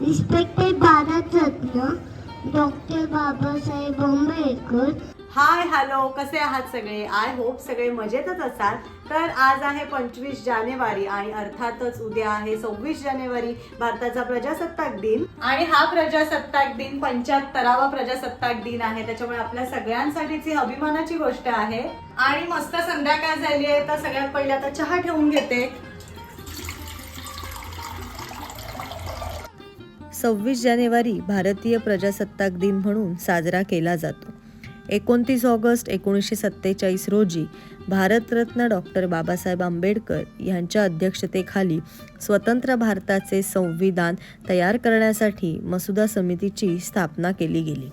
Respected Bharat Ratna doctor Babasaheb Ambedkar. Hi hello कसे आहात सगळे? आय होप सगळे मजेतच असाल. तर आज आहे पंचवीस जानेवारी आणि अर्थातच उद्या आहे सव्वीस जानेवारी भारताचा प्रजासत्ताक दिन. आणि हा प्रजासत्ताक दिन पंच्याहत्तरावा प्रजासत्ताक दिन आहे. त्याच्यामुळे आपल्या सगळ्यांसाठीच ही अभिमानाची गोष्ट आहे. आणि मस्त संध्याकाळ झाली आहे तर सगळ्यात पहिले आता चहा ठेवून घेते. सव्वीस जानेवारी भारतीय प्रजासत्ताक दिन म्हणून साजरा केला जातो. एकोणतीस ऑगस्ट एकोणीसशे सत्तेचाळीस रोजी भारतरत्न डॉक्टर बाबासाहेब आंबेडकर यांच्या अध्यक्षतेखाली स्वतंत्र भारताचे संविधान तयार करण्यासाठी मसुदा समितीची स्थापना केली गेली.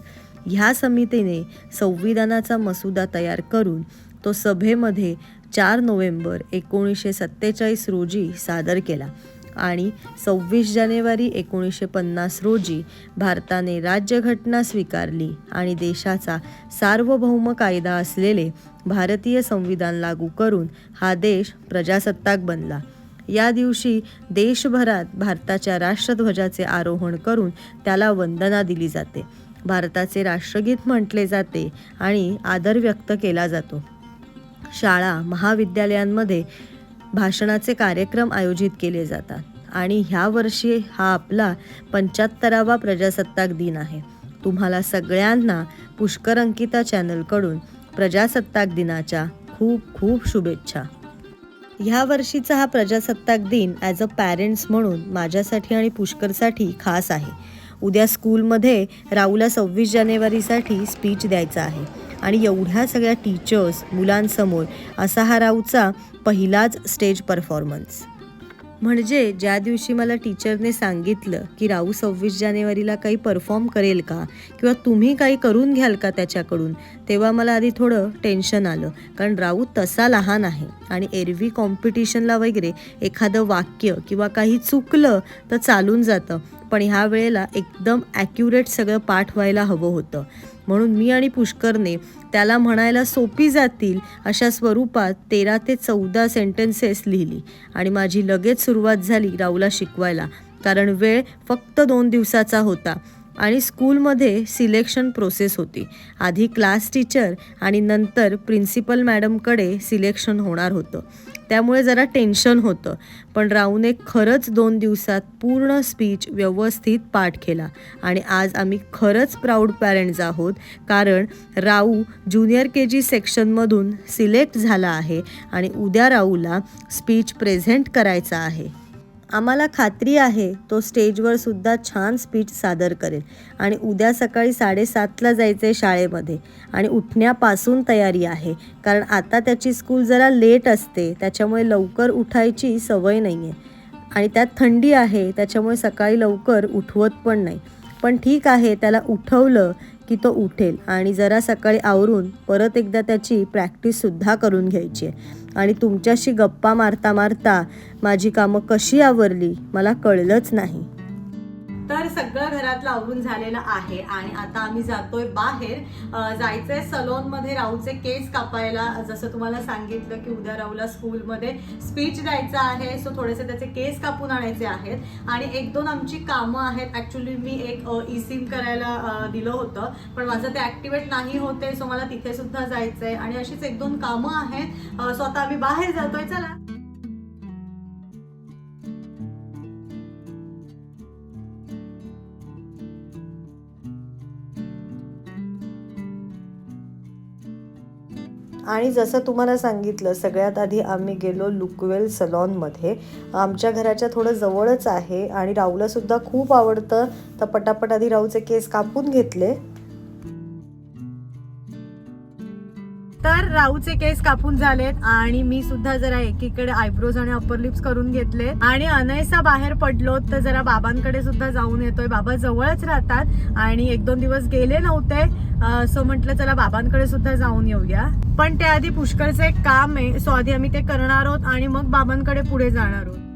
ह्या समितीने संविधानाचा मसुदा तयार करून तो सभेमध्ये चार नोव्हेंबर एकोणीसशे सत्तेचाळीस रोजी सादर केला. आणि सव्वीस जानेवारी एकोणीसशे पन्नास रोजी भारताने राज्यघटना स्वीकारली आणि देशाचा सार्वभौम कायदा असलेले भारतीय संविधान लागू करून हा देश प्रजासत्ताक बनला. या दिवशी देशभरात भारताच्या राष्ट्रध्वजाचे आरोहण करून त्याला वंदना दिली जाते. भारताचे राष्ट्रगीत म्हटले जाते आणि आदर व्यक्त केला जातो. शाळा महाविद्यालयांमध्ये भाषणाचे कार्यक्रम आयोजित केले जातात. आणि ह्या वर्षी हा आपला पंच्याहत्तरावा प्रजासत्ताक दिन आहे. तुम्हाला सगळ्यांना पुष्कर अंकिता चॅनलकडून प्रजासत्ताक दिनाच्या खूप खूप शुभेच्छा. ह्या वर्षीचा हा प्रजासत्ताक दिन ॲज अ पॅरेंट्स म्हणून माझ्यासाठी आणि पुष्करसाठी खास आहे. उद्या स्कूलमध्ये राहूला सव्वीस जानेवारीसाठी स्पीच द्यायचा आहे. आणि एवढ्या सगळ्या टीचर्स मुलांसमोर असा हा राऊचा पहिलाच स्टेज परफॉर्मन्स म्हणजे ज्या दिवशी मला टीचरने सांगितलं की राऊ सव्वीस जानेवारीला काही परफॉर्म करेल का किंवा तुम्ही काही करून घ्याल का त्याच्याकडून तेव्हा मला आधी थोडं टेन्शन आलं. कारण राऊ तसा लहान आहे आणि एरवी कॉम्पिटिशनला वगैरे एखादं वाक्य किंवा काही चुकलं तर चालून जातं. पण ह्या वेळेला एकदम ॲक्युरेट सगळं पाठ व्हायला हवं होतं. म्हणून मी आणि पुष्करने त्याला म्हणायला सोपी जातील अशा स्वरूपात तेरा ते चौदा सेंटेन्सेस लिहिली. आणि माझी लगेच सुरुवात झाली राऊला शिकवायला कारण वेळ फक्त दोन दिवसाचा होता आणि स्कूलमध्ये सिलेक्शन प्रोसेस होती. आधी क्लास टीचर आणि नंतर प्रिन्सिपल मॅडमकडे सिलेक्शन होणार होतं. त्यामुळे जरा टेन्शन होतं. पण राऊने खरंच दोन दिवसात पूर्ण स्पीच व्यवस्थित पाठ केला. आणि आज आम्ही खरंच प्राऊड पॅरेंट्स आहोत कारण राऊ ज्युनियर के जी सेक्शनमधून सिलेक्ट झाला आहे आणि उद्या राऊला स्पीच प्रेझेंट करायचा आहे. आम्हाला खात्री आहे तो स्टेजवर सुद्धा छान स्पीच सादर करेल. आणि उद्या सकाळी साडेसातला जायचं आहे शाळेमध्ये आणि उठण्यापासून तयारी आहे. कारण आता त्याची स्कूल जरा लेट असते त्याच्यामुळे लवकर उठायची सवय नाही आहे आणि त्यात थंडी आहे त्याच्यामुळे सकाळी लवकर उठवत पण नाही. पण ठीक आहे त्याला उठवलं की तो उठेल. आणि जरा सकाळी आवरून परत एकदा त्याची प्रॅक्टिससुद्धा करून घ्यायची आहे. आणि तुमच्याशी गप्पा मारता मारता माझी कामं कशी आवरली मला कळलंच नाही. तर सगळं घरातलं आवरून झालेलं आहे आणि आता आम्ही जातोय बाहेर. जायचंय सलोनमध्ये राहूचे केस कापायला. जसं तुम्हाला सांगितलं की उद्या राहूला स्कूलमध्ये स्पीच द्यायचा आहे. सो थोडेसे त्याचे केस कापून आणायचे आहेत. आणि एक दोन आमची कामं आहेत. ॲक्च्युली मी एक ई सिम करायला दिलं होतं. पण माझं ते ऍक्टिवेट नाही होते. सो मला तिथे सुद्धा जायचंय. आणि अशीच एक दोन कामं आहेत. सो आता आम्ही बाहेर जातोय. चला. आणि जसं तुम्हाला सांगितलं सगळ्यात आधी आम्ही गेलो लुकवेल सलॉनमध्ये. आमच्या घराच्या थोडं जवळच आहे आणि राहूलासुद्धा खूप आवडतं. तर पटापट आधी राहूचे केस कापून घेतले. तर राहूचे केस कापून झालेत आणि मी सुद्धा जरा एकीकडे आयब्रोज आणि अप्पर लिप्स करून घेतले आणि अनयसा बाहेर पडलो तर जरा बाबांकडे सुद्धा जाऊन येतोय. बाबा जवळच राहतात आणि एक दोन दिवस गेले नव्हते. सो म्हटलं चला बाबांकडे सुद्धा जाऊन येऊया. पण त्याआधी पुष्कळचं एक काम आहे. सो आधी आम्ही ते करणार आहोत आणि मग बाबांकडे पुढे जाणार आहोत.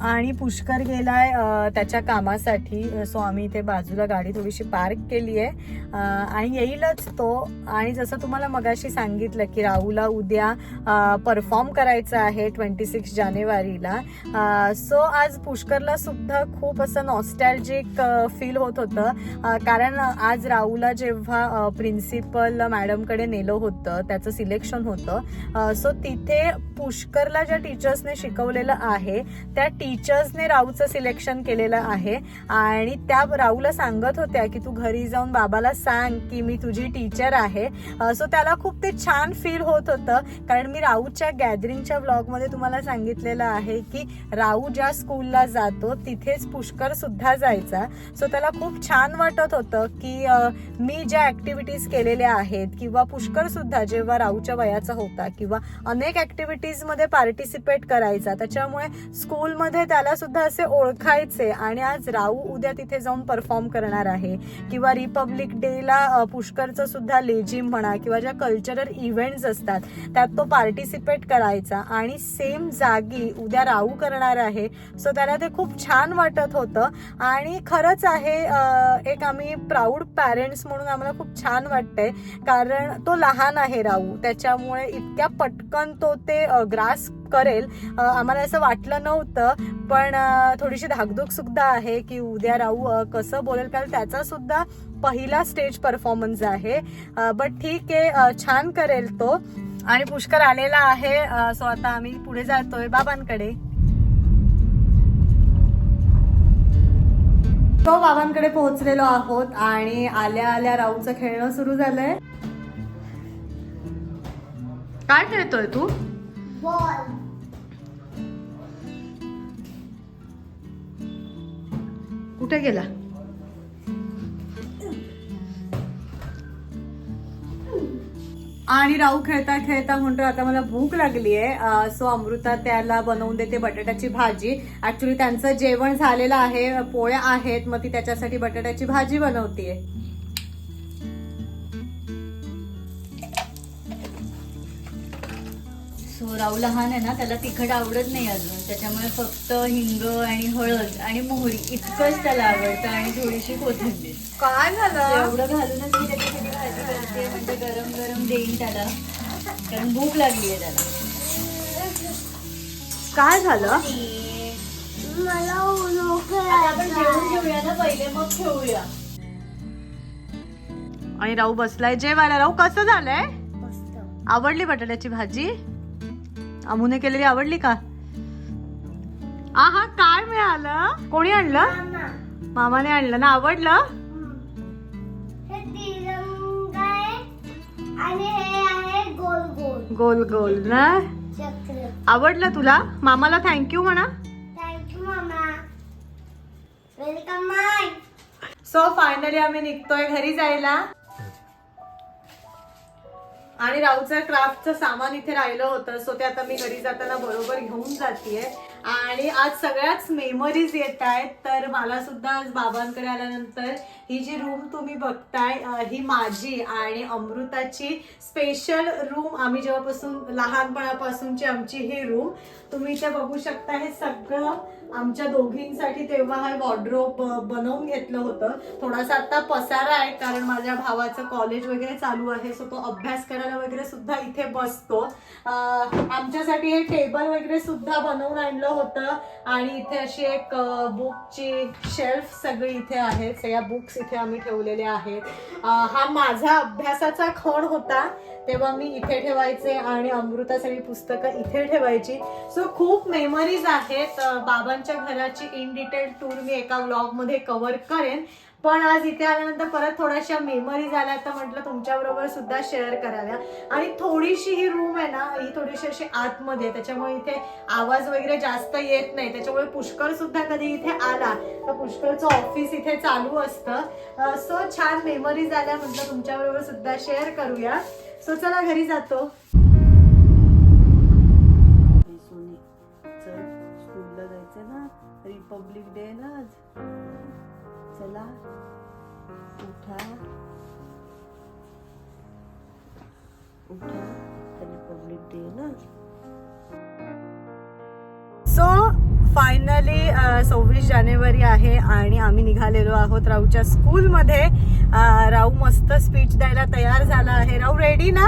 आणि पुष्कर गेलाय त्याच्या कामासाठी. सो आम्ही इथे बाजूला गाडी थोडीशी पार्क केली आहे. आणि येईलच तो. आणि जसं तुम्हाला मगाशी सांगितलं की राहूला उद्या परफॉर्म करायचं आहे ट्वेंटी सिक्स जानेवारीला. सो आज पुष्करला सुद्धा खूप असं नॉस्टॅल्जिक फील होत होतं. कारण आज राहूला जेव्हा प्रिन्सिपल मॅडमकडे नेलं होतं त्याचं सिलेक्शन होतं. सो तिथे पुष्करला ज्या टीचर्सने शिकवलेलं आहे त्या टी टीचर्सने राहूचं सिलेक्शन केलेलं आहे. आणि त्या राहूला सांगत होत्या की तू घरी जाऊन बाबाला सांग की मी तुझी टीचर आहे. सो त्याला खूप ते छान फील होत होतं. कारण मी राहूच्या गॅदरिंगच्या ब्लॉगमध्ये तुम्हाला सांगितलेलं आहे की राहू ज्या स्कूलला जातो तिथेच पुष्कर सुद्धा जायचा. सो त्याला खूप छान वाटत होतं की मी ज्या ऍक्टिव्हिटीज केलेल्या आहेत किंवा पुष्कर सुद्धा जेव्हा राहूच्या वयाचा होता किंवा अनेक ऍक्टिव्हिटीजमध्ये पार्टिसिपेट करायचा त्याच्यामुळे स्कूलमध्ये त्याला सुद्धा असे ओळखायचे. आणि आज राऊ उद्या तिथे जाऊन परफॉर्म करणार आहे. किंवा रिपब्लिक डेला पुष्करचं सुद्धा लेझिम म्हणा किंवा ज्या कल्चरल इव्हेंट्स असतात त्यात तो पार्टिसिपेट करायचा. आणि सेम जागी उद्या राऊ करणार आहे. सो त्याला ते खूप छान वाटत होतं. आणि खरंच आहे एक आम्ही प्राऊड पॅरेंट्स म्हणून आम्हाला खूप छान वाटतंय. कारण तो लहान आहे राऊ त्याच्यामुळे इतक्या पटकन तो ते ग्रास करेल. आम्हाला असं वाटलं नव्हतं पण थोडीशी धाकधूक सुद्धा आहे की उद्या राहू कसं बोलेल? कारण त्याचा सुद्धा पहिला स्टेज परफॉर्मन्स आहे. बट ठीक आहे छान करेल तो. आणि पुष्कर आलेला आहे सो आता आम्ही पुढे जातोय बाबांकडे. तो बाबांकडे पोहोचलेलो आहोत आणि आल्या आल्या राहूचं खेळणं सुरू झालंय. काय खेळतोय तू? बॉल. कुठे गेला? आणि राहू खेळता खेळता म्हणतो आता मला भूक लागली आहे. सो अमृता त्याला बनवून देते बटाट्याची भाजी. ऍक्च्युली त्यांचं जेवण झालेलं आहे पोळ्या आहेत मग ती त्याच्यासाठी बटाट्याची भाजी बनवतीये. राहू लहान आहे ना त्याला तिखट आवडत नाही अजून. त्याच्यामुळे फक्त हिंग आणि हळद आणि मोहरी इतकंच त्याला आवडतं आणि थोडीशी कोथिंबीर. काय झालं? एवढं घालूनच मी त्याच्यासाठी भाजी करते म्हणजे गरम गरम देईन त्याला. कारण भूक लागली आहे त्याला. काय झालं? मला उलो आता आपण जेवून खेळायचं घेऊया ना पहिले मग खेळूया. आणि राहू बसलाय जेवायला. राहू कसं झालंय? मस्त. आवडली बटाट्याची भाजी? अमुने केलेली आवडली का? आहा काय मिळालं? कोणी आणलं? मामा. मामाने आणलं ना आवडलं? गोल गोल. ना? आवडलं तुला? मामाला थँक्यू म्हणा. सो फायनली आम्ही निघतोय घरी जायला. आणि राऊचं क्राफ्टचं सामान इथे राहिलं होतं सो ते आता मी घरी जाताना बरोबर घेऊन जातीये. आणि आज सगळ्याच मेमरीज येत आहेत तर मला सुद्धा आज बाबांकडे आल्यानंतर ही जी रूम तुम्ही बघताय ही माझी आणि अमृताची स्पेशल रूम आम्ही जेव्हापासून लहानपणापासूनची आमची ही रूम तुम्ही इथे बघू शकता हे सगळं आमच्या दोघींसाठी तेव्हा हा वॉर्ड्रोब बनवून घेतलं होतं. थोडासा आता पसारा आहे कारण माझ्या भावाचं कॉलेज वगैरे चालू आहे सो तो अभ्यास करायला वगैरे सुद्धा इथे बसतो. आमच्यासाठी हे टेबल वगैरे सुद्धा बनवून आणलं होतं. आणि इथे अशी एक बुकची शेल्फ सगळी इथे आहेत सगळ्या बुक्स इथे आम्ही ठेवलेल्या आहेत. हा माझा अभ्यासाचा खण होता. तेव्हा मी इथे ठेवायचे आणि अमृता सगळी पुस्तकं इथे ठेवायची. सो खूप मेमरीज आहेत. बाबा बाबांच्या घराची इन डिटेल टूर मी एका व्लॉगमध्ये कव्हर करेन. पण आज इथे आल्यानंतर परत थोड्याशा मेमरीज आल्या तर म्हटलं तुमच्याबरोबर सुद्धा शेअर कराव्या. आणि थोडीशी ही रूम आहे ना ही थोडीशी अशी आतमध्ये त्याच्यामुळे इथे आवाज वगैरे जास्त येत नाही. त्याच्यामुळे पुष्कळ सुद्धा कधी इथे आला तर पुष्कळचं ऑफिस इथे चालू असतं. सो छान मेमरीज आल्या म्हटलं तुमच्याबरोबर सुद्धा शेअर करूया. सो चला घरी जातो. सो फायनली uh, सव्वीस जानेवारी आहे आणि आम्ही निघालेलो आहोत राऊच्या स्कूलमध्ये. Uh, राहू मस्त स्पीच द्यायला तयार झाला आहे. राऊ रेडी ना?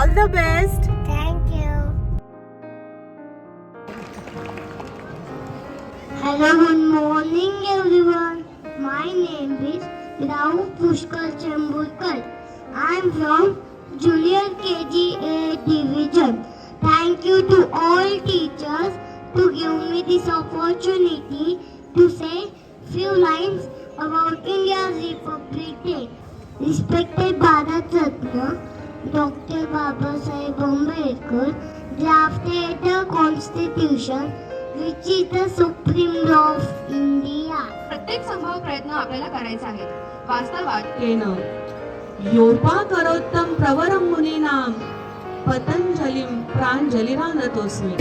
All the best thank you Hello, good morning everyone. My name is Rao Pushkar Chambulkar. I am from Junior KG A Division. Thank you to all teachers to give me this opportunity to say few lines about India's Republic Day. Respected Bharat Ratna, Dr. Babasaheb Ambedkar drafted the Constitution which is the supreme law of India. प्रत्येक संभाव्य प्रयत्न आपल्याला करायचा आहे वास्तवात केन योपाकरोत्तम प्रवरं मुनीनां पतंजलिं प्राञ्जलिरानतोऽस्मि।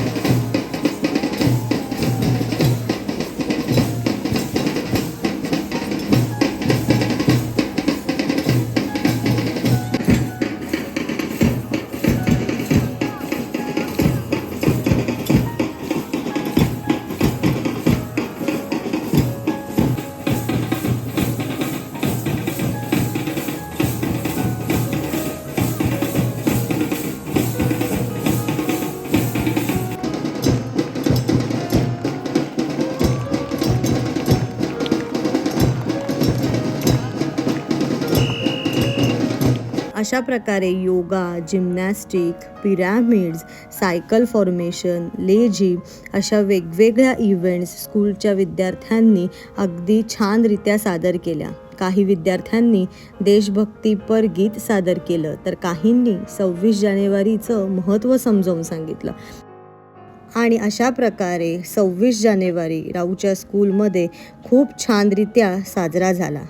अशा प्रकारे yoga gymnastic pyramids cycle formation lazy अशा वेगवेगळ्या इव्हेंट्स स्कूलच्या विद्यार्थ्यांनी अगदी छानरित्या सादर केल्या. काही विद्यार्थ्यांनी देशभक्तीपर गीत सादर केलं तर काहींनी सव्वीस जानेवारीचं महत्त्व समजावून सांगितलं. आणि अशा प्रकारे सव्वीस जानेवारी राऊच्या स्कूलमध्ये खूप छानरित्या साजरा झाला.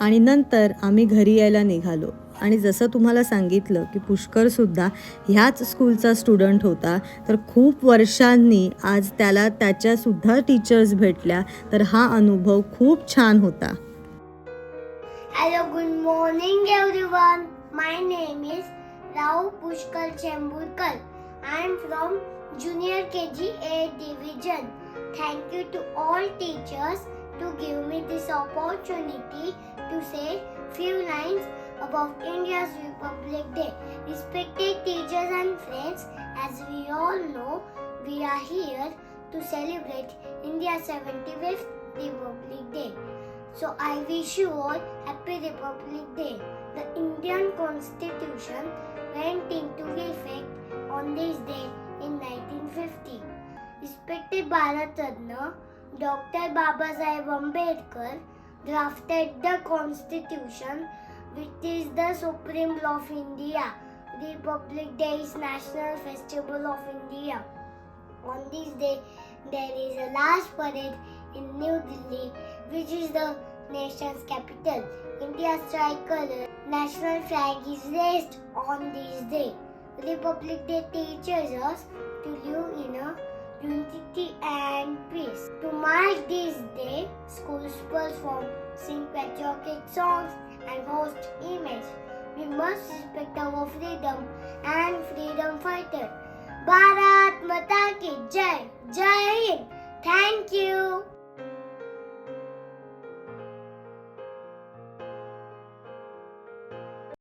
आणि नंतर आम्ही घरी यायला निघालो. आणि जसं तुम्हाला सांगितलं की पुष्करसुद्धा ह्याच स्कूलचा स्टुडंट होता तर खूप वर्षांनी आज त्याला त्याच्यासुद्धा टीचर्स भेटल्या तर हा अनुभव खूप छान होता. Hello good morning everyone my name is Rau Pushkar Chemburkar I am from junior K G A division thank you to all teachers to give me this opportunity to say few lines about India's Republic Day. Respected teachers and friends, as we all know, we are here to celebrate India's 75th Republic Day. So I wish you all happy Republic Day. The Indian Constitution went into effect on this day in 1950. Respected Bharat Ratna, Dr. Babasaheb Ambedkar drafted the Constitution which is the supreme law of India. Republic Day is national festival of India. On this day, there is a large parade in New Delhi, which is the nation's capital. India's tricolor national flag is raised on this day. Republic Day teaches us to live in a unity and peace. To mark this day, schools perform, sing patriotic songs, and host images. We must respect our freedom and freedom fighters. Bharat Mata Ki Jai, Jai Hind. Thank you.